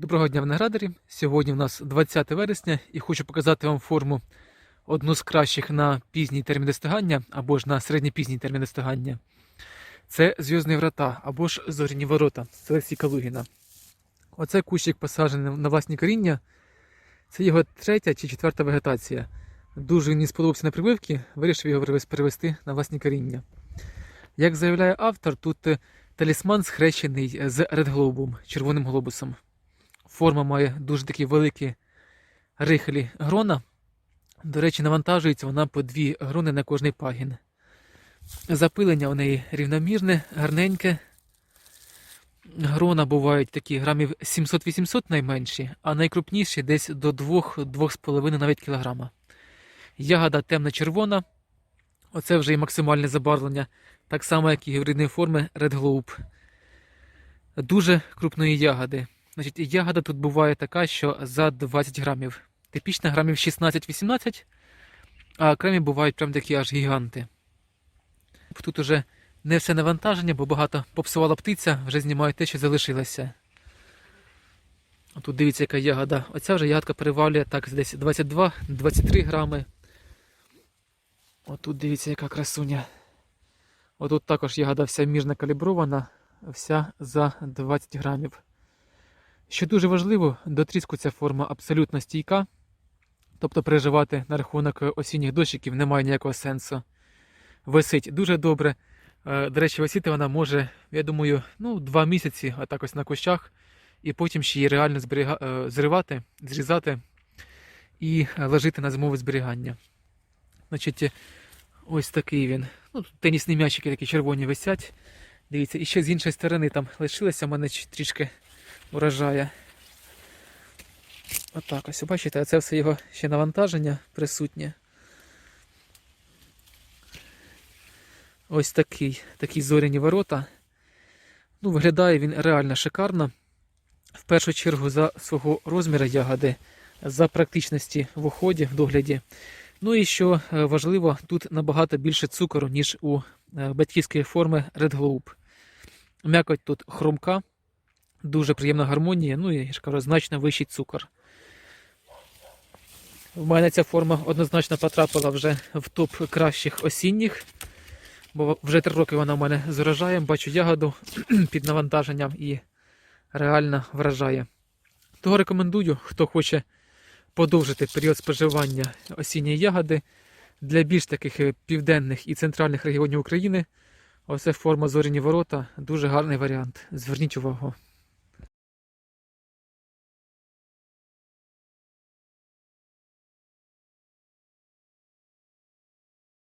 Доброго дня, виноградарі! Сьогодні у нас 20 вересня і хочу показати вам форму одну з кращих на пізній термін достигання або ж на середньопізній термін достигання. Це зв'язні врата або ж зоряні ворота з Олексій Калугіна. Оцей кущик посаджений на власні коріння. Це його третя чи четверта вегетація. Дуже мені сподобався на прививки, вирішив його перевести на власні коріння. Як заявляє автор, тут талісман схрещений з редглобом, червоним глобусом. Форма має дуже такі великі рихлі грона. До речі, навантажується вона по дві грони на кожний пагін. Запилення у неї рівномірне, гарненьке. Грона бувають такі грамів 700-800 найменші, а найкрупніші десь до 2-2,5 навіть кілограма. Ягода темно-червона. Оце вже і максимальне забарвлення, так само, як і гібридної форми Red Globe. Дуже крупної ягоди. Значить, ягода тут буває така, що за 20 грамів. Типічна грамів 16-18, а окремі бувають прям такі аж гіганти. Тут уже не все навантаження, бо багато попсувала птиця, вже знімають те, що залишилося. Тут дивіться, яка ягода. Оця вже ягодка перевалює так десь 22-23 грами. Отут дивіться, яка красуня. Отут також ягода вся міжно калібрована, вся за 20 грамів. Що дуже важливо, до тріску ця форма абсолютно стійка. Тобто переживати на рахунок осінніх дощиків немає ніякого сенсу. Висить дуже добре. Е, До речі, висіти вона може, я думаю, ну, два місяці отак ось на кущах, і потім ще її реально зберіга... е, зривати, зрізати і е, ложити на зимове зберігання. Значить, ось такий він. Ну, тут тенісні м'ячики такі червоні висять. Дивіться, і ще з іншої сторони там лишилося в мене трішки вражає. Отак ось, бачите, це все його ще навантаження присутнє. Ось такий, такі зоряні ворота. Ну, виглядає він реально шикарно. В першу чергу за свого розміру ягоди, за практичності в уході, в догляді. Ну і що е, важливо, тут набагато більше цукору, ніж у е, батьківської форми Red Globe. М'якоть тут хрумка, дуже приємна гармонія, ну і я ж кажу, значно вищий цукор. В мене ця форма однозначно потрапила вже в топ кращих осінніх, бо вже три роки вона в мене з урожаєм, бачу ягоду під навантаженням і реально вражає. Того рекомендую, хто хоче подовжити період споживання осінньої ягоди для більш таких е, південних і центральних регіонів України. Оце форма зоряні ворота, дуже гарний варіант. Зверніть увагу.